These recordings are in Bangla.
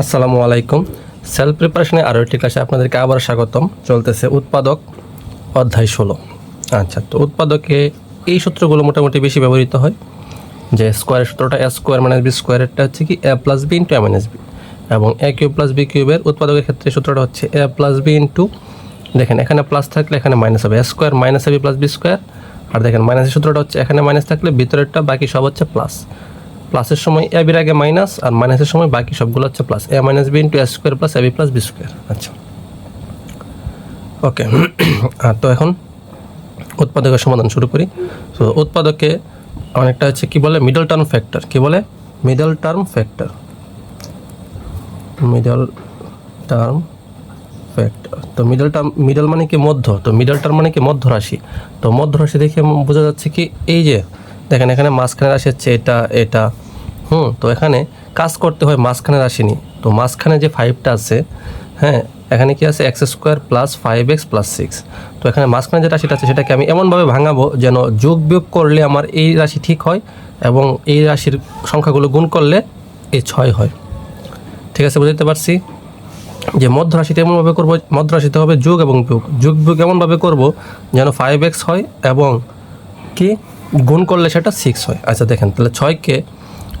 আসসালামু আলাইকুম। সেলফ প্রিপারেশনে আরও একটি ক্লাসে আপনাদেরকে আবার স্বাগতম। চলতেছে উৎপাদক অধ্যায় ষোলো। আচ্ছা তো উৎপাদকে এই সূত্রগুলো মোটামুটি বেশি ব্যবহৃত হয় যে স্কোয়ারের সূত্রটা এ স্কোয়ার মাইনাস বি স্কোয়ারেরটা হচ্ছে কি A plus B into A minus B এবং এ কিউব প্লাস বি কিউবের উৎপাদকের ক্ষেত্রে সূত্রটা হচ্ছে এ প্লাস বি ইন্টু দেখেন এখানে প্লাস থাকলে এখানে মাইনাস হবে। A square minus B plus B square আর দেখেন মাইনাসের সূত্রটা হচ্ছে এখানে মাইনাস থাকলে ভিতরেরটা বাকি সব হচ্ছে প্লাস প্লাসের সময় এ বির আগে মাইনাস আর মাইনাসের সময় বাকি সবগুলো হচ্ছে plus. A minus B into A square plus A B plus B square. আচ্ছা। ওকে। আর তো এখন উৎপাদকের সমাধান শুরু করি। তো উৎপাদকে অনেকটা হচ্ছে কি বলে? মিডল টার্ম ফ্যাক্টর কি বলে? Middle term factor middle term factor তো মিডল টার্ম মিডল মানে কি মধ্য? তো মিডল টার্ম মানে কি মধ্য রাশি তো মধ্য রাশি দেখে বোঝা যাচ্ছে কি এই যে দেখেন এখানে মাঝখানে রাশি হচ্ছে এটা এটা। হুম, তো এখানে কাজ করতে হয় মাঝখানে রাশি নিয়ে। তো মাঝখানে যে ফাইভটা আছে হ্যাঁ এখানে কি আছে? X square plus five X plus six তো এখানে মাঝখানে যে রাশিটা আছে, সেটাকে আমি এমনভাবে ভাঙাবো যেন যোগ বিয়োগ করলে আমার এই রাশি ঠিক হয় এবং এই রাশির সংখ্যাগুলো গুণ করলে এই ছয় হয়। ঠিক আছে, বুঝতে পারছি? যে মধ্য রাশিতে এমনভাবে করব, মধ্য রাশিতে হবে যোগ এবং বিয়োগ। যোগ বিয়োগ এমনভাবে করব যেন ফাইভ এক্স হয় এবং কি? গুণ করলে সেটা সিক্স হয়। আচ্ছা দেখেন, তাহলে ছয়কে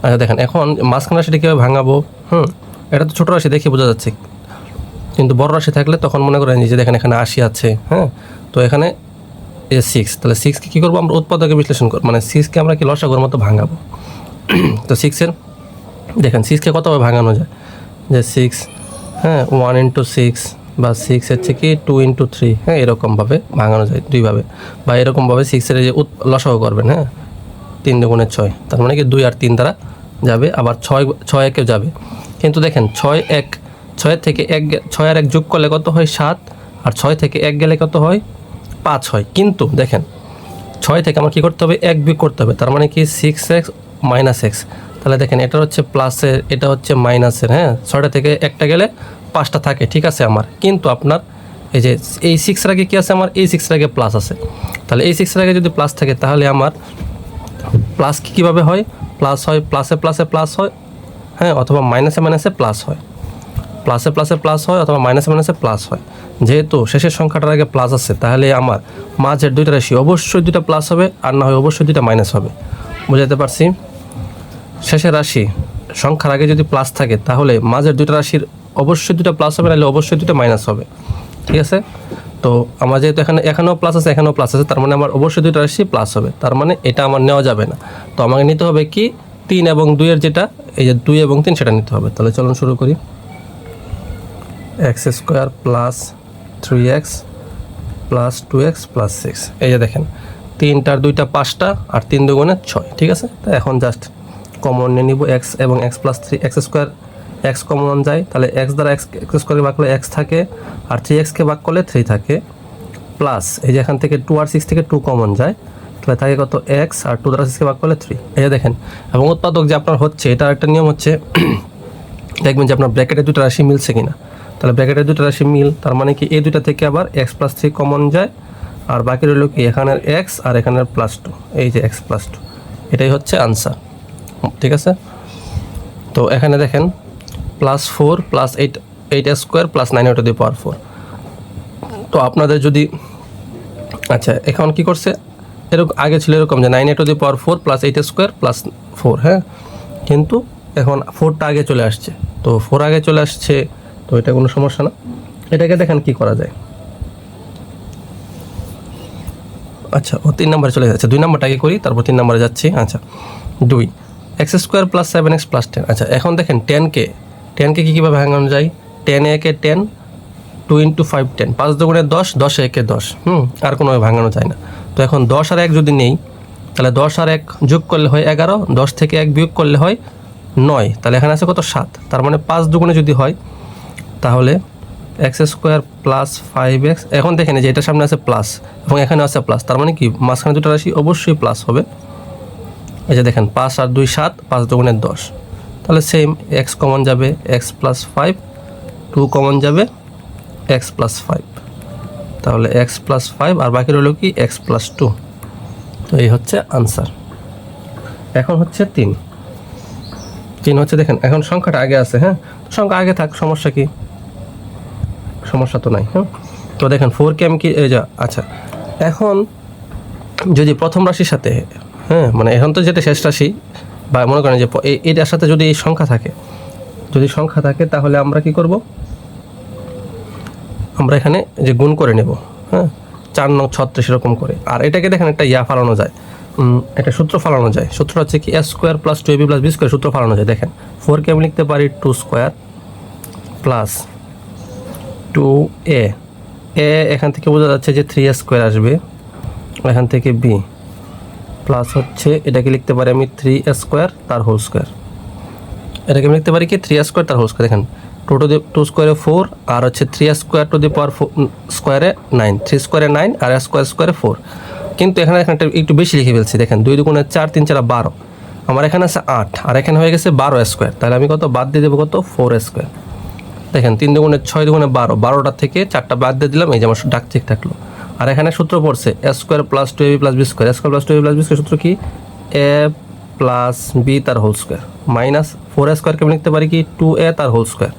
আচ্ছা দেখেন, এখন মাঝখানে রাশিটা কীভাবে ভাঙাবো? হুম, এটা তো ছোটো রাশি দেখে বোঝা যাচ্ছে। কিন্তু বড় রাশি থাকলে তখন মনে করেন যে, দেখেন, এখানে আশি আছে হ্যাঁ? তো এখানে এ সিক্স তাহলে সিক্সকে কী করব আমরা? উৎপাদকে বিশ্লেষণ করব। মানে সিক্সকে আমরা কি লসাগুর মতো ভাঙাবো? তো সিক্সের দেখেন সিক্সকে কতভাবে ভাঙানো যায়? যে সিক্স হ্যাঁ ওয়ান ইন্টু সিক্স বা সিক্স হচ্ছে কি টু ইন্টু থ্রি হ্যাঁ এরকমভাবে ভাঙানো যায় দুইভাবে। বা এরকমভাবে সিক্সের যে লসাগু করবেন হ্যাঁ তিন দুগুণে ছয়, তার মানে কি দুই আর তিন দ্বারা যাবে, আবার ছয় ছয় একেও যাবে। কিন্তু দেখেন, ছয় এক, ছয়ের থেকে এক ছয় আর এক যোগ করলে কত হয় সাত, আর ছয় থেকে এক গেলে কত হয়? পাঁচ হয়। কিন্তু দেখেন, ছয় থেকে আমার কী করতে হবে? এক বিয়োগ করতে হবে, তার মানে কি সিক্স এক্স মাইনাস এক্স তাহলে দেখেন এটা হচ্ছে প্লাসের এটা হচ্ছে মাইনাসের হ্যাঁ ছয়টা থেকে একটা গেলে পাঁচটা থাকে, ঠিক আছে আমার। কিন্তু আপনার এই যে এই সিক্সের আগে কী আছে আমার? এই সিক্সের আগে প্লাস আছে। তাহলে এই সিক্সের আগে যদি প্লাস থাকে, তাহলে আমার প্লাস কি কীভাবে হয়? প্লাস হয় প্লাসে প্লাসে প্লাস হয় হ্যাঁ অথবা মাইনাসে মাইনাসে প্লাস হয়। প্লাসে প্লাসে প্লাস হয়, অথবা মাইনাসে মাইনাসে প্লাস হয়। যেহেতু শেষের সংখ্যাটার আগে প্লাস আছে, তাহলে আমার মাঝের দুইটা রাশি অবশ্যই দুইটা প্লাস হবে, আর না হয় অবশ্যই দুইটা মাইনাস হবে। বুঝাতে পারছি? শেষের রাশি সংখ্যার আগে যদি প্লাস থাকে, তাহলে মাঝের দুইটা রাশির অবশ্যই দুটো প্লাস হবে, নাহলে অবশ্যই দুটো মাইনাস হবে। ঠিক আছে? তো আমার যেহেতু এখানে, এখানেও প্লাস আছে, এখানেও প্লাস আছে, তার মানে আমার অবশ্যই দুটো রাশি প্লাস হবে। তার মানে এটা আমার নেওয়া যাবে না। তো আমাকে নিতে হবে কি? তিন এবং দুইয়ের যেটা, এই যে দুই এবং তিন সেটা নিতে হবে। তাহলে চলুন শুরু করি। X square plus three X plus two X plus six এই যে দেখেন, তিনটার দুইটা পাঁচটা আর তিন দুগুণে ছয়। ঠিক আছে? তো এখন জাস্ট কমন নিয়ে নিব এক্স এবং X plus three X square X common যায়, তাহলে এক্স দ্বারা এক্স এক্স স্কোয়ারকে ভাগ করলে এক্স থাকে, আর থ্রি এক্সকে ভাগ করলে থ্রি থাকে প্লাস এই যে এখান থেকে টু আর সিক্স থেকে টু কমন যায়, তাহলে থাকে কত এক্স আর টু দ্বারা সিক্সকে ভাগ করলে থ্রি এই যে দেখেন, এবং উৎপাদক যে আপনার হচ্ছে, এটার একটা নিয়ম হচ্ছে, দেখবেন যে আপনার ব্র্যাকেটে দুটো রাশি মিলছে কিনা। তাহলে ব্র্যাকেটে দুটো রাশি মিল, তার মানে কি এই দুটা থেকে আবার এক্স প্লাস থ্রি কমন যায়, আর বাকি রইল কি এখানের এক্স আর এখানের প্লাস টু এই যে এক্স প্লাস টু এটাই হচ্ছে আনসার ঠিক আছে? তো এখানে দেখেন plus four plus eight eight square plus nine ওটা দিয়ে পাওয়ার ফোর তো আপনাদের যদি আচ্ছা এখন কি করছে? এরকম, আগে ছিল এরকম যে nine eight the power four plus eight square plus four হ্যাঁ? কিন্তু এখন ফোরটা আগে চলে আসছে। তো ফোর আগে চলে আসছে, তো এটা কোনো সমস্যা না। এটাকে দেখেন কি করা যায়। আচ্ছা ও তিন নম্বরে চলে যাচ্ছে। দুই নম্বরটা আগে করি, তারপর তিন নম্বরে যাচ্ছি। আচ্ছা দুই। X square plus seven X plus ten আচ্ছা এখন দেখেন টেনকে টেনকে কী কীভাবে ভাঙানো যায়? টেন একে ten two into five ten পাঁচ দুগুণে দশ, দশে একে দশ। হুম, আর কোনোভাবে ভাঙানো যায় না। তো এখন দশ আর এক যদি নেই, তাহলে দশ আর এক যোগ করলে হয় এগারো, দশ থেকে এক বিয়োগ করলে হয় নয়। তাহলে এখানে আছে কত? সাত। তার মানে পাঁচ দুগুণে যদি হয়, তাহলে X square plus five X এখন দেখেন এই যে এটার সামনে আছে প্লাস এবং এখানে আছে প্লাস তার মানে কি? মাঝখানে দুটো রাশি অবশ্যই প্লাস হবে। এই যে দেখেন, পাঁচ আর দুই সাত, পাঁচ দুগুণে দশ। তাহলে সেম এক্স কমন যাবে X plus five two common যাবে এক্স প্লাস ফাইভ তাহলে এক্স প্লাস ফাইভ আর বাকি রইল কি? এক্স প্লাস টু তো এই হচ্ছে আনসার এখন হচ্ছে তিন। তিন হচ্ছে দেখেন, এখন সংখ্যাটা আগে আছে হ্যাঁ? সংখ্যা আগে থাক, সমস্যা কি? সমস্যা তো নাই হ্যাঁ? তো দেখেন ফোর কে আমি কি এই যা আচ্ছা। এখন যদি প্রথম রাশির সাথে হ্যাঁ? মানে এখন তো যেটা শেষ রাশি বা মনে করেন যে এটার সাথে যদি এই সংখ্যা থাকে, যদি সংখ্যা থাকে তাহলে আমরা কি করব? আমরা এখানে যে গুণ করে নেব হ্যাঁ? চার নং ছত্রিশ এরকম করে। আর এটাকে দেখেন একটা ইয়া ফালানো যায়। একটা সূত্র ফালানো যায়। সূত্র হচ্ছে কি S square plus two A B plus B square সূত্র ফালানো যায়। দেখেন ফোরকে আমি লিখতে পারি two square plus two A A এখান থেকে বোঝা যাচ্ছে যে থ্রি এ স্কোয়ার আসবে, এখান থেকে বি প্লাস হচ্ছে এটাকে লিখতে পারি আমি থ্রি স্কোয়ার তার হোল স্কোয়ার এটাকে আমি লিখতে পারি কি? থ্রি স্কোয়ার তার হোল স্কোয়ার দেখেন টু টু দি টু স্কোয়ারে ফোর আর হচ্ছে three square two the power স্কোয়ারে নাইন থ্রি স্কোয়ারে নাইন আর স্কোয়ার স্কোয়ারে ফোর কিন্তু এখানে এখানে একটু বেশি লিখে ফেলছি। দেখেন, দুই দুগুণে চার, তিন চার বারো। আমার এখানে আছে আট, আর এখানে হয়ে গেছে বারো স্কোয়ার তাহলে আমি কত? বাদ দিয়ে দেবো কত? ফোর স্কোয়ার দেখেন, তিন দুগুণে ছয় দুগুণে বারো। বারোটা থেকে চারটা বাদ দিয়ে দিলাম। এই যে আমার ডাক ঠিক থাকল। আর এখানে সূত্র পড়ছে A square plus two B plus B square square plus two A B plus B square সূত্র কি? এ প্লাস বি তার হোল স্কোয়ার মাইনাস ফোর স্কোয়ারকে আমি লিখতে পারি কি? টু এ তার হোল স্কোয়ার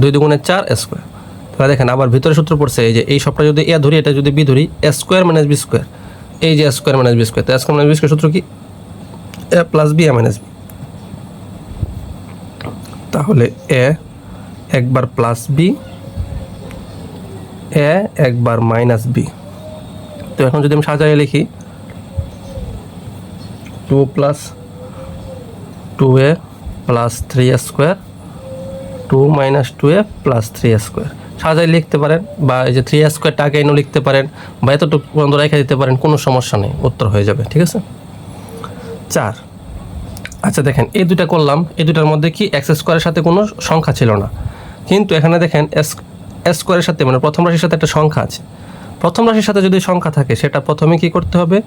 দুই দুগুণে চার স্কোয়ার তাহলে দেখেন, আবার ভিতরে সূত্র পড়ছে, এই যে এই সবটা যদি এ ধরি, এটা যদি বি ধরি A square minus B square এই যে স্কোয়ার মাইনাস বি স্কোয়ার তো স্কোয়ার মাইনাস বি স্কোয়ার সূত্র কি? A plus B A minus B তাহলে এ একবার প্লাস বি এ একবার মাইনাস বি তো এখন যদি আমি সাজায় লিখি two plus two A plus three square two minus two A plus three square সাজায় লিখতে পারেন বা এই যে থ্রি স্কোয়ারটা আগে এনেও লিখতে পারেন বা এতটুকু পর্যন্ত রেখে দিতে পারেন, কোনো সমস্যা নেই, উত্তর হয়ে যাবে, ঠিক আছে? চার। আচ্ছা দেখেন, এই দুটা করলাম, এই দুটার মধ্যে কি এক্স স্কোয়ারের সাথে কোনো সংখ্যা ছিল না। কিন্তু এখানে দেখেন স্কোয়ারের সাথে মানে প্রথম রাশির সাথে একটা সংখ্যা আছে। প্রথম রাশির সাথে যদি সংখ্যা থাকে, সেটা প্রথমে কি করতে হবে?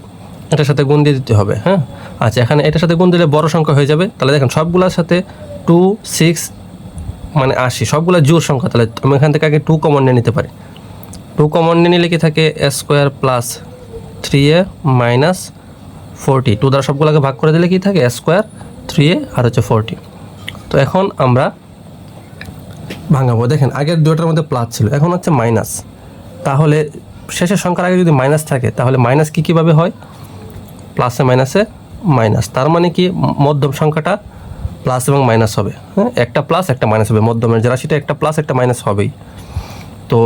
এটার সাথে গুণ দিয়ে দিতে হবে হ্যাঁ? আচ্ছা এখানে এটার সাথে গুণ দিলে বড় সংখ্যা হয়ে যাবে। তাহলে দেখেন, সবগুলোর সাথে টু সিক্স মানে আশি, সবগুলো জোর সংখ্যা। তাহলে আমি এখান থেকে আগে টু কমন নিয়ে নিতে পারি। টু কমন নিয়ে নিলে কি থাকে? Square plus three A minus forty two দ্বারা সবগুলোকে ভাগ করে দিলে কি থাকে? স্কোয়ার থ্রি এ আর হচ্ছে ফোরটি তো এখন আমরা ভাঙাবো। দেখেন, আগের দুটার মধ্যে প্লাস ছিল, এখন হচ্ছে মাইনাস তাহলে শেষের সংখ্যার আগে যদি মাইনাস থাকে, তাহলে মাইনাস কী কীভাবে হয়? প্লাসে মাইনাসে মাইনাস তার মানে কি, মধ্যম সংখ্যাটা প্লাস এবং মাইনাস হবে। হ্যাঁ একটা প্লাস একটা মাইনাস হবে। মধ্যমের যে রাশিটা, একটা প্লাস একটা মাইনাস হবেই। তো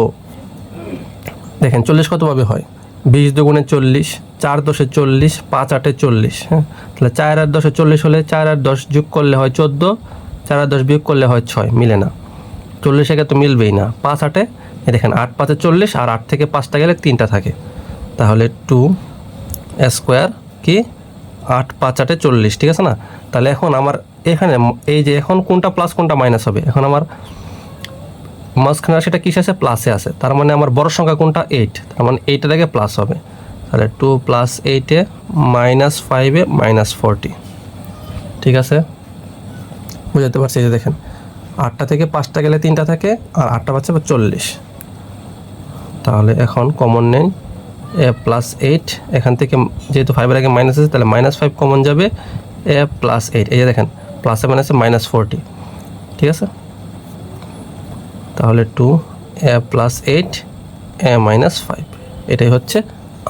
দেখেন, চল্লিশ কতভাবে হয়? বিশ দুগুণে চল্লিশ, চার দশে চল্লিশ, পাঁচ আটে চল্লিশ। হ্যাঁ তাহলে চার আর দশে চল্লিশ হলে চার আর দশ যোগ করলে হয় চোদ্দ, চার আর দশ বিয়োগ করলে হয় ছয়, মিলে না। চল্লিশ একে তো মিলবেই না। পাঁচ আটে দেখেন, আট পাঁচে চল্লিশ আর আট থেকে পাঁচটা গেলে তিনটা থাকে। তাহলে টু স্কোয়ার কি? আট পাঁচ আটে চল্লিশ, ঠিক আছে না? তাহলে এখন আমার এখানে, এই যে এখন কোনটা প্লাস কোনটা মাইনাস হবে? এখন আমার মাঝখানে সেটা কিসে আছে? প্লাসে আছে। তার মানে আমার বড় সংখ্যা কোনটা? এইট তার মানে এইটের আগে প্লাস হবে। তাহলে টু প্লাস এইটে মাইনাস ফাইভে মাইনাস ফোরটি ঠিক আছে? বুঝাতে পারছি যে দেখেন। আটটা থেকে পাঁচটা গেলে তিনটা থাকে, আর আটটা পাচ্ছে চল্লিশ। তাহলে এখন কমন নেন এ প্লাস এইট এখান থেকে যেহেতু ফাইভের আগে মাইনাস আছে, তাহলে মাইনাস ফাইভ কমন যাবে এ প্লাস এইট এই যে দেখেন প্লাসে মাইনাসে মাইনাস ফোরটি ঠিক আছে? তাহলে two A plus eight A minus five এটাই হচ্ছে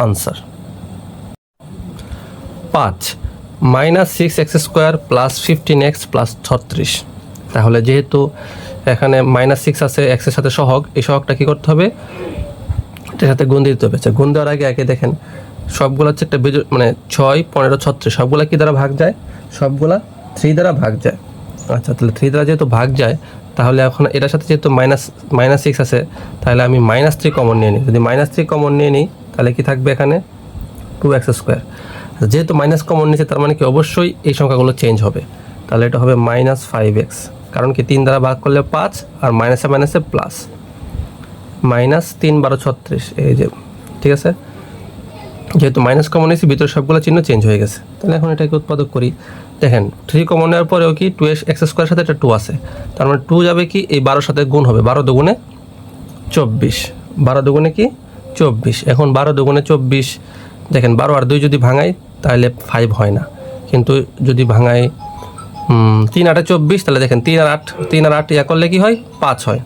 আনসার পাঁচ minus six X square plus fifteen X plus ছত্রিশ। তাহলে যেহেতু এখানে মাইনাস সিক্স আছে এক্সের সাথে সহগ, এই সহগটা কী করতে হবে? এটার সাথে গুণ দিতে হবে। আচ্ছা গুণ দেওয়ার আগে আগে দেখেন, সবগুলো হচ্ছে একটা বিজো মানে ছয়, পনেরো, ছত্রিশ, সবগুলা কী দ্বারা ভাগ যায়? সবগুলা থ্রি দ্বারা ভাগ যায়। আচ্ছা তাহলে থ্রি দ্বারা যেহেতু ভাগ যায়, তাহলে এখন এটার সাথে যেহেতু মাইনাস মাইনাস সিক্স আছে, তাহলে আমি মাইনাস থ্রি কমন নিয়ে নিই। যদি মাইনাস থ্রি কমন নিয়ে নিই, তাহলে কি থাকবে এখানে? টু এক্স স্কোয়ার যেহেতু মাইনাস কমন নিচ্ছে তার মানে কি অবশ্যই এই সংখ্যাগুলো চেঞ্জ হবে। তাহলে এটা হবে মাইনাস ফাইভ এক্স কারণ কি তিন দ্বারা ভাগ করলে পাঁচ আর মাইনাসে মাইনাসে প্লাস মাইনাস তিন বারো ছত্রিশ, এই যে, ঠিক আছে? যেহেতু মাইনাস কমন নিয়েছি ভিতরে সবগুলো চিহ্ন চেঞ্জ হয়ে গেছে। তাহলে এখন এটাকে উৎপাদক করি। দেখেন থ্রি কমন নেওয়ার পরেও কি টু এক্স এক্স স্কোয়ারের সাথে একটা টু আছে। তার মানে টু যাবে কি, এই বারোর সাথে গুণ হবে। বারো দুগুণে চব্বিশ। বারো দুগুণে কি? চব্বিশ। এখন বারো দুগুণে চব্বিশ, দেখেন, বারো আর দুই যদি ভাঙাই, তাহলে ফাইভ হয় না। কিন্তু যদি ভাঙাই তিন আটে চব্বিশ, তাহলে দেখেন তিন আর আট, তিন আর আট ইয়া করলে কি হয়? পাঁচ হয়।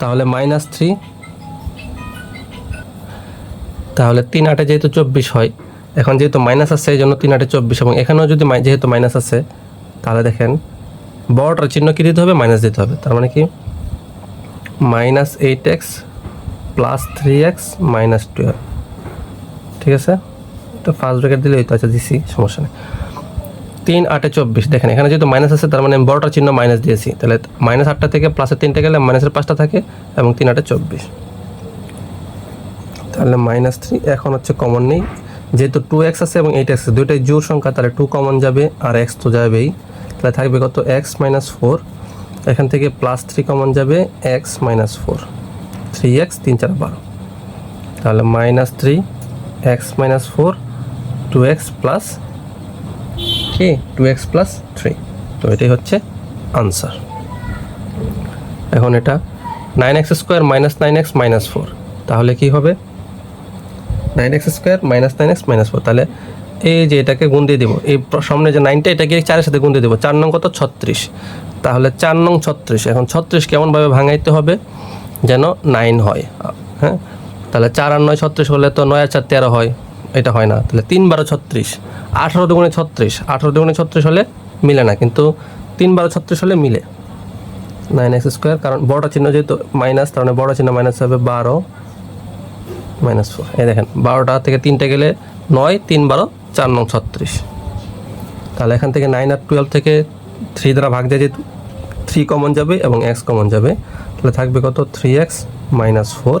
তাহলে মাইনাস থ্রি তাহলে তিন আটে যেহেতু চব্বিশ হয়, এখন যেহেতু মাইনাস আছে এই জন্য তিন আটে চব্বিশ। এবং এখানেও যদি যেহেতু মাইনাস আছে, তাহলে দেখেন বড়টার চিহ্ন কী দিতে হবে? মাইনাস দিতে হবে। তার মানে কি? Minus eight X plus three X minus twelve ঠিক আছে? তো ফার্স্ট ব্র্যাকেট দিলে তো আচ্ছা দিছি, সমস্যা নেই। তিন, আটে চব্বিশ। দেখেন, এখানে যেহেতু মাইনাস আছে, তার মানে আমি বড়টার চিহ্ন মাইনাস দিয়েছি। তাহলে মাইনাস আটটা থেকে প্লাসের তিনটে গেলে মাইনাসের পাঁচটা থাকে এবং তিন, আটে চব্বিশ। তাহলে মাইনাস থ্রি এখন হচ্ছে কমন নেই। যেহেতু টু এক্স আছে এবং এইট এক্স দুইটাই জোর সংখ্যা, তাহলে টু কমন যাবে আর এক্স তো যাবেই। তাহলে থাকবে কত? এক্স মাইনাস ফোর এখান থেকে প্লাস থ্রি কমন যাবে X minus four three X তিন, চার, বারো। তাহলে minus three X minus four two X plus কি টু এক্স প্লাস থ্রি তো এটাই হচ্ছে আনসার এখন এটা nine X square minus nine X minus four তাহলে কি হবে? Nine X square minus nine X minus four তাহলে এই যে এটাকে গুণ দিয়ে দেবো, এই সামনে যে নাইনটা এটাকে চারের সাথে গুণ দিয়ে দেবো। চার নং কত? ছত্রিশ। তাহলে চার নং ছত্রিশ। এখন ছত্রিশ কেমনভাবে ভাঙাইতে হবে যেন নাইন হয়। হ্যাঁ? তাহলে চার আর নয় ছত্রিশ হলে তো নয় আর চার তেরো হয়। এটা হয় না। তাহলে তিন বারো ছত্রিশ। আঠারো দুগুণে ছত্রিশ। আঠারো দুগুণে ছত্রিশ হলে মিলে না, কিন্তু তিন বারো ছত্রিশ হলে মিলে। নাইন এক্স স্কোয়ার, কারণ বড়টা চিহ্ন যেহেতু মাইনাস, তার মানে বড় চিহ্ন মাইনাস হবে বারো, মাইনাস ফোর। এই দেখেন, বারোটা থেকে তিনটে গেলে নয়, তিন বারো, চার নং ছত্রিশ। তাহলে এখান থেকে নাইন আর টুয়েলভ থেকে থ্রি দ্বারা ভাগ দেয় যেহেতু থ্রি কমন যাবে এবং এক্স কমন যাবে, তাহলে থাকবে কত? থ্রি এক্স মাইনাস ফোর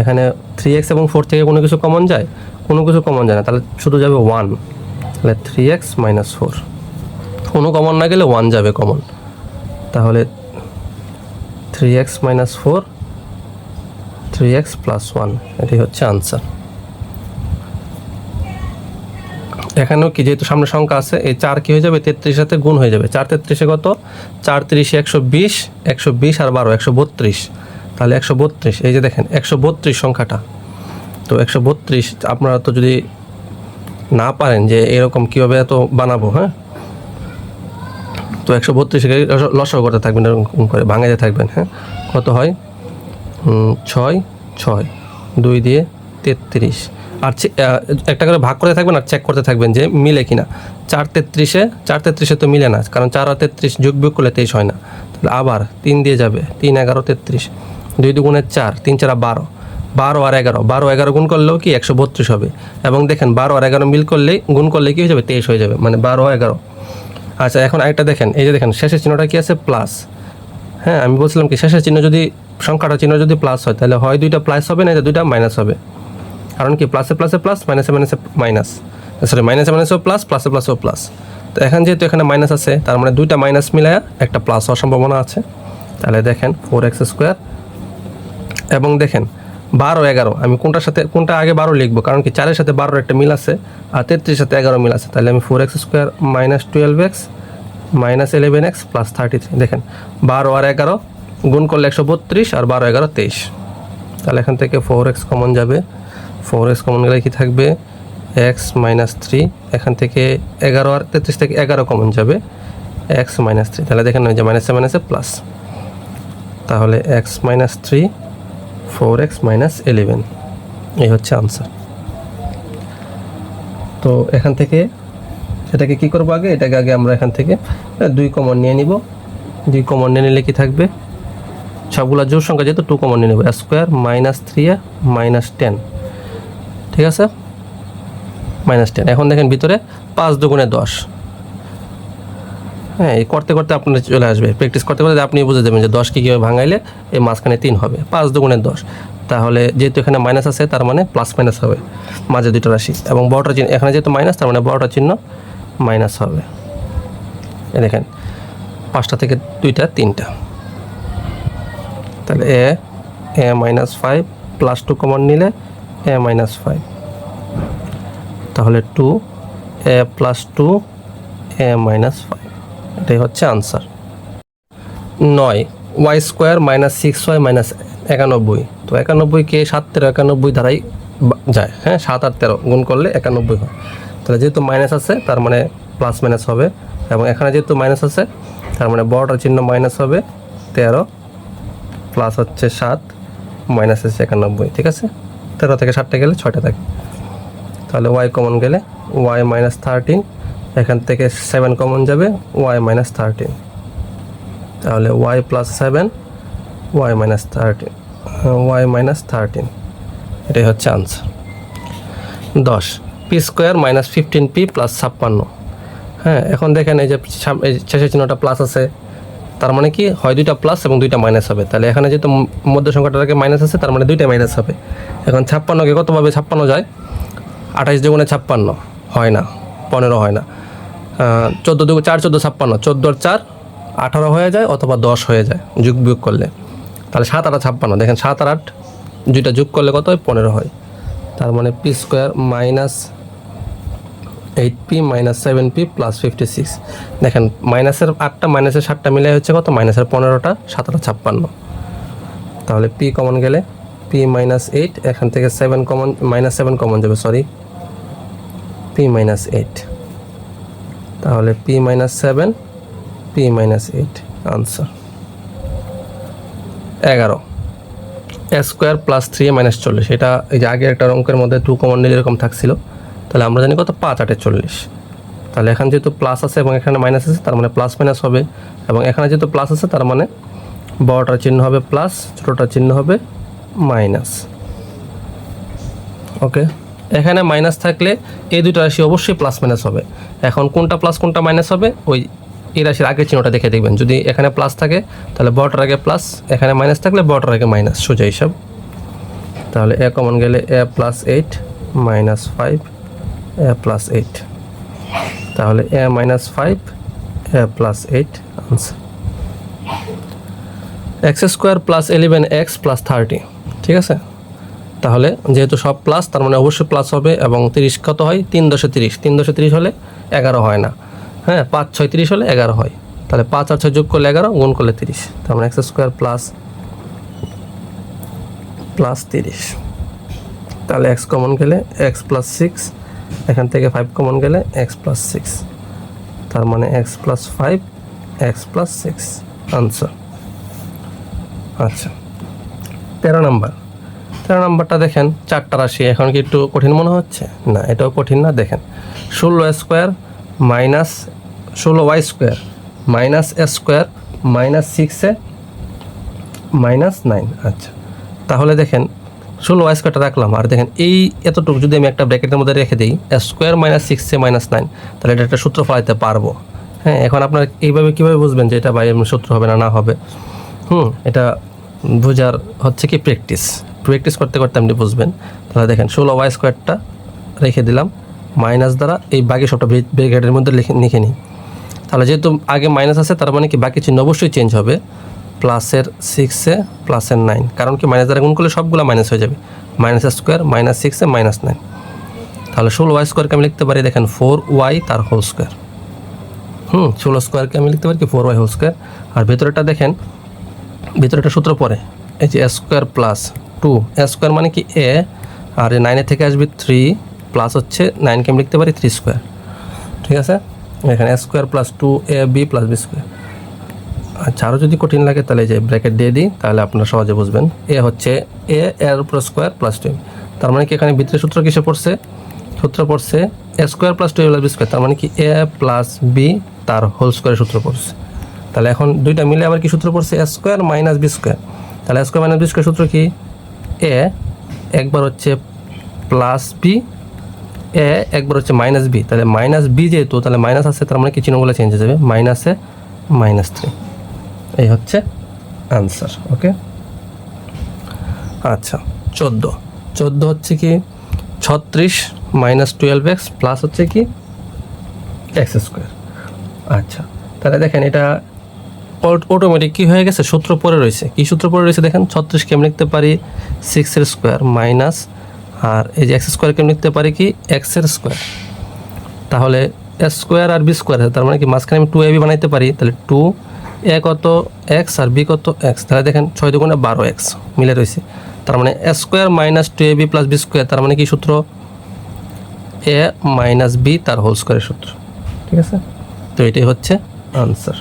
এখানে থ্রি এক্স এবং ফোর থেকে কোনো কিছু কমন যায়? কোনো কিছু কমন যায় না। তাহলে শুধু যাবে ওয়ান তাহলে থ্রি এক্স মাইনাস ফোর কোনো কমন না গেলে ওয়ান যাবে কমন তাহলে three X minus four three X plus one এটি হচ্ছে আনসার এখানেও কি, যেহেতু সামনে সংখ্যা আছে, এই চার কি হয়ে যাবে? তেত্রিশ সাথে গুণ হয়ে যাবে। চার তেত্রিশে কত? চার তিরিশে একশো বিশ একশো বিশ আর বারো, একশো বত্রিশ। তাহলে একশো বত্রিশ। এই যে দেখেন, একশো বত্রিশ সংখ্যাটা। তো একশো বত্রিশ আপনারা তো যদি না পারেন যে এরকম কীভাবে এত বানাবো হ্যাঁ? তো একশো বত্রিশ লসাও করতে থাকবেন, এরকম করে ভাঙাইতে থাকবেন হ্যাঁ? কত হয়? ছয় ছয়, দুই দিয়ে তেত্রিশ। আর একটা করে ভাগ করতে থাকবেন আর চেক করতে থাকবেন যে মিলে কিনা। চার তেত্রিশে চার তেত্রিশে তো মিলে না, কারণ চার আর তেত্রিশ যোগ বিয়োগ করলে তেইশ হয় না। তাহলে আবার তিন দিয়ে যাবে, তিন, এগারো, তেত্রিশ। দুই দুগুণের চার, তিন, চারা, বারো। বারো আর এগারো। বারো, এগারো গুণ করলেও কি একশো বত্রিশ হবে। এবং দেখেন, বারো আর এগারো মিল করলেই গুণ করলে কি হয়ে যাবে? তেইশ হয়ে যাবে। মানে বারো, এগারো। আচ্ছা এখন আরেকটা দেখেন। এই যে দেখেন, শেষের চিহ্নটা কি আছে? প্লাস হ্যাঁ আমি বলছিলাম কি, শেষের চিহ্ন যদি, সংখ্যাটা চিহ্ন যদি প্লাস হয়, তাহলে হয় দুইটা প্লাস হবে না দুইটা মাইনাস হবে। কারণ কি প্লাসে প্লাসে প্লাস মাইনাসে মাইনাসে মাইনাস সরি মাইনাসে মাইনাসেও প্লাস প্লাসে প্লাসেও প্লাস তো এখন যেহেতু এখানে মাইনাস আছে, তার মানে দুইটা মাইনাস মিলায়া একটা প্লাস হওয়ার সম্ভাবনা আছে। তাহলে দেখেন ফোর এক্স স্কোয়ার এবং দেখেন বারো, এগারো। আমি কোনটার সাথে, কোনটা আগে বারো লিখব? কারণ কি চারের সাথে বারোর একটা মিল আছে আর তেত্রিশের সাথে এগারো মিল আছে। তাহলে আমি four X square minus twelve X minus eleven X plus thirty three দেখেন, বারো আর এগারো গুণ করলে একশো বত্রিশ আর বারো, এগারো, তেইশ। তাহলে এখান থেকে ফোর এক্স কমন যাবে। ফোর এক্স কমন গেলে কী থাকবে? এক্স মাইনাস থ্রি এখান থেকে এগারো আর তেত্রিশ থেকে এগারো কমন যাবে। এক্স মাইনাস থ্রি তাহলে দেখেন ওই যে মাইনাসে মাইনাসে প্লাস তাহলে X minus three four X minus eleven. এই হচ্ছে আনসার। তো এখান থেকে এটাকে কি করব আগে? এটাকে আগে আমরা এখান থেকে দুই কমন নিয়ে নিব। দুই কমন নিয়ে নিলে কি থাকবে? সবগুলো জোর সংখ্যা যেহেতু টু কমন নিয়ে নেব। Square minus three minus ten ঠিক আছে? মাইনাস টেন এখন দেখেন ভিতরে পাঁচ দুগুণে দশ। হ্যাঁ এই করতে করতে আপনার চলে আসবে। প্র্যাকটিস করতে করতে আপনি বুঝে দেবেন যে দশকে কীভাবে ভাঙাইলে এই মাঝখানে তিন হবে। পাঁচ দুগুণে দশ। তাহলে যেহেতু এখানে মাইনাস আছে, তার মানে প্লাস মাইনাস হবে। মাঝে দুটো রাশি। এবং বড়টা চিহ্ন এখানে যেহেতু মাইনাস তার মানে বড়টা চিহ্ন মাইনাস হবে। এ দেখেন, পাঁচটা থেকে দুইটা তিনটা। তাহলে A A minus five plus two common নিলে এ মাইনাস ফাইভ তাহলে two A plus two A minus five এটাই হচ্ছে আনসার নয় Y square minus six Y minus একানব্বই। তো একানব্বইকে সাত তেরো, একানব্বই দ্বারাই যায় হ্যাঁ? সাত আর তেরো গুণ করলে একানব্বই হয়। তাহলে যেহেতু মাইনাস আছে, তার মানে প্লাস মাইনাস হবে। এবং এখানে যেহেতু মাইনাস আছে, তার মানে বড়টার চিহ্ন মাইনাস হবে তেরো প্লাস হচ্ছে সাত মাইনাস হচ্ছে একানব্বই, ঠিক আছে? তেরো থেকে সাতটা গেলে ছয়টা থাকে। তাহলে ওয়াই কমন গেলে ওয়াই মাইনাস থার্টিন এখান থেকে সেভেন কমন যাবে ওয়াই মাইনাস থার্টিন তাহলে Y plus seven Y minus thirteen Y minus thirteen এটাই হচ্ছে আনসার দশ P square minus fifteen P plus ছাপ্পান্ন। হ্যাঁ এখন দেখেন এই যে শেষের চিহ্নটা প্লাস আছে। তার মানে কি? হয় দুইটা প্লাস এবং দুইটা মাইনাস হবে। তাহলে এখানে যেহেতু মধ্য সংখ্যাটাকে মাইনাস আছে, তার মানে দুইটা মাইনাস হবে। এখন ছাপ্পান্নকে কতভাবে ছাপ্পান্ন যায়? আঠাইশ দুগুণে ছাপ্পান্ন। হয় না, পনেরো হয় না। চোদ্দ দুগুণ চার, চোদ্দ ছাপ্পান্ন। চোদ্দোর চার, আঠারো হয়ে যায় অথবা দশ হয়ে যায়, যুগ বিয়োগ করলে। তাহলে সাত আট ছাপ্পান্ন। দেখেন সাত আর আট, দুইটা যোগ করলে কত হয়? পনেরো হয়। তার মানে P square minus eight P minus seven P plus fifty six. দেখেন মাইনাসের আটটা, মাইনাসের সাতটা মিলে হচ্ছে কত? মাইনাসের পনেরোটা সাতটা ছাপ্পান্ন। তাহলে পি কমন গেলে পি মাইনাস এইট, এখান থেকে seven common, minus seven common যাবে, সরি, পি মাইনাস এইট। তাহলে P minus seven P minus eight answer এগারো স্কোয়ার প্লাস থ্রি মাইনাস চল্লিশ। এটা এই যে আগের একটা অঙ্কের মধ্যে টু কমন নিলে এরকম থাকছিল। তাহলে আমরা জানি কত? পাঁচ, আটে চল্লিশ। তাহলে এখানে যেহেতু প্লাস আছে এবং এখানে মাইনাস আছে, তার মানে প্লাস মাইনাস হবে। এবং এখানে যেহেতু প্লাস আছে, তার মানে বড়টার চিহ্ন হবে প্লাস ছোটোটার চিহ্ন হবে মাইনাস ওকে এখানে মাইনাস থাকলে এই দুটো রাশি অবশ্যই প্লাস মাইনাস হবে। এখন কোনটা প্লাস কোনটা মাইনাস হবে, ওই এই রাশির আগের চিহ্নটা দেখে দেখবেন। যদি এখানে প্লাস থাকে, তাহলে বড়টার আগে প্লাস এখানে মাইনাস থাকলে বড়টার আগে মাইনাস সোজা হিসাব। তাহলে এ কমন গেলে A plus eight minus five A plus eight তাহলে A minus five A plus eight answer X square plus eleven X plus thirty ঠিক আছে? তাহলে যেহেতু সব প্লাস তার মানে অবশ্যই প্লাস হবে এবং তিরিশ কত হয়? তিন দশে তিরিশ। তিন দশে তিরিশ হলে এগারো হয় না। হ্যাঁ পাঁচ ছয় তিরিশ হলে এগারো হয়। তাহলে পাঁচ আর ছয় যোগ করলে এগারো, গুণ করলে তিরিশ। তার মানে এক্স স্কোয়ার প্লাস প্লাস তিরিশ। তাহলে এক্স কমন গেলে এক্স প্লাস সিক্স এখান থেকে ফাইভ কমন গেলে এক্স প্লাস সিক্স তার মানে X plus five X plus six answer আচ্ছা। তেরো নাম্বার তেরো নাম্বারটা দেখেন চারটা রাশি এখন কি একটু কঠিন মনে হচ্ছে? না, এটাও কঠিন না, দেখেন। ষোলো স্কোয়ার মাইনাস ষোলো Y square, minus square, minus সিক্সে মাইনাস নাইন। আচ্ছা তাহলে দেখেন, ষোলো ওয়াই স্কোয়ারটা রাখলাম। আর দেখেন, এই এতটুকু যদি আমি একটা ব্র্যাকেটের মধ্যে রেখে দিই স্কোয়ার মাইনাস সিক্সে মাইনাস নাইন, তাহলে এটা একটা সূত্র ফলাইতে পারব। হ্যাঁ এখন আপনার এইভাবে কীভাবে বুঝবেন যে এটা এমনি সূত্র হবে না না হবে? হুম, এটা বোঝার হচ্ছে কি প্র্যাকটিস প্র্যাকটিস করতে করতে আপনি বুঝবেন। তাহলে দেখেন, ষোলো ওয়াই স্কোয়ারটা রেখে দিলাম। মাইনাস দ্বারা এই বাকি সবটা ব্রেকেটের মধ্যে লিখে নিই। তাহলে যেহেতু আগে মাইনাস আছে, তার মানে কি বাকি চিহ্ন অবশ্যই চেঞ্জ হবে। প্লাসের সিক্সে প্লাসের নাইন কারণ কি মাইনাস দ্বারা গুণ করলে সবগুলো মাইনাস হয়ে যাবে। মাইনাস স্কোয়ার মাইনাস সিক্সে মাইনাস নাইন তাহলে ষোলো ওয়াই স্কোয়ারকে আমি লিখতে পারি, দেখেন ফোর ওয়াই তার হোল স্কোয়ার হুম, ষোলো স্কোয়ারকে আমি লিখতে পারি কি ফোর ওয়াই হোল স্কোয়ার আর ভেতরেটা দেখেন ভেতরেটা সূত্র পরে, এই যে স্কোয়ার প্লাস টু স্কোয়ার মানে কি এ, আর নাইনের থেকে আসবে থ্রি প্লাস হচ্ছে নাইনকে আমি লিখতে পারি থ্রি স্কোয়ার ঠিক আছে? এখানে square plus two A B plus B square আচ্ছা আরও যদি কঠিন লাগে, তাহলে যে ব্র্যাকেট দিয়ে দিই, তাহলে আপনারা সহজে বুঝবেন। এ হচ্ছে এ, এর উপর স্কোয়ার প্লাস টু তার মানে কি এখানে ভিতরে সূত্র কিসে পড়ছে? সূত্র পড়ছে A square plus two plus B square তার মানে কি এ প্লাস বি তার হোল স্কোয়ারের সূত্র পড়ছে। তাহলে এখন দুইটা মিলে আবার কি সূত্র পড়ছে? A square minus B square তাহলে স্কোয়ার মাইনাস বি স্কোয়ার সূত্র কি? এ একবার হচ্ছে প্লাস বি এ একবার হচ্ছে মাইনাস বি তাহলে মাইনাস বি যেহেতু, তাহলে মাইনাস আছে, তার মানে কি চিহ্নগুলো চেঞ্জ হয়ে যাবে? মাইনাসে মাইনাস থ্রি এই হচ্ছে আনসার ওকে আচ্ছা চোদ্দ। চোদ্দ হচ্ছে কি ছত্রিশ মাইনাস টুয়েলভ এক্স প্লাস হচ্ছে কি এক্স স্কোয়ার আচ্ছা তাহলে দেখেন এটা অটোমেটিক কী হয়ে গেছে? সূত্র পরে রয়েছে। কী সূত্র পরে রয়েছে দেখেন? ছত্রিশকে আমি লিখতে পারি সিক্সের স্কোয়ার মাইনাস আর এই যে এক্স স্কোয়ারকে আমি লিখতে পারি কি? এক্সের স্কোয়ার তাহলে এস স্কোয়ার আর বি স্কোয়ার তার মানে কি মাঝখানে আমি টু এ বি বানাইতে পারি? তাহলে টু এ কত এক্স আর বি কত এক্স তাহলে দেখেন ছয় দুগুণে বারো এক্স মিলে রয়েছে। তার মানে A square minus two A B plus B square তার মানে কি সূত্র? এ মাইনাস বি তার হোল স্কোয়ারের সূত্র। ঠিক আছে? তো এটাই হচ্ছে আনসার